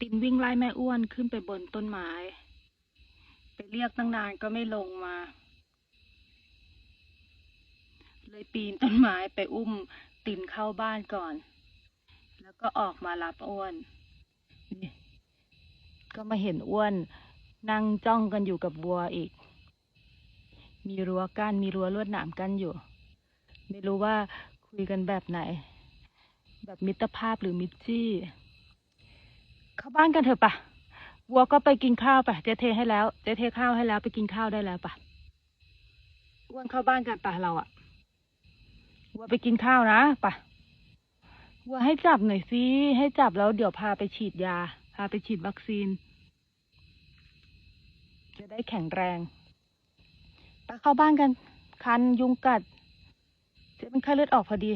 ตินวิ่งไล่แม่อ้วนขึ้นไปบนต้นไม้ ไปเรียกตั้งนานก็ไม่ลงมา เลยปีนต้นไม้ไปอุ้มตินเข้าบ้านก่อน แล้วก็ออกมารับอ้วนนี่ก็มาเห็นอ้วน นั่งจ้องกันอยู่กับวัวอีก มีรั้วกั้นมีรั้วลวดหนามกั้นอยู่ ไม่รู้ว่าคุยกันแบบไหน แบบมิตรภาพหรือมิตรจี้ เข้าบ้านกันเถอะปะวัวก็ไปกินข้าวปะเจ๊เทให้แล้วเจ๊เทข้าวให้แล้วไปกินข้าวได้แล้วปะอ้วนเข้าบ้านกันปะเราอะวัวไปกินข้าวนะปะวัวให้จับหน่อยสิให้จับแล้วเดี๋ยวพาไปฉีดยา พาไปฉีดวัคซีน จะได้แข็งแรงไปเข้าบ้านกัน คันยุงกัดเจ๊เป็นไข้เลือดออกพอดี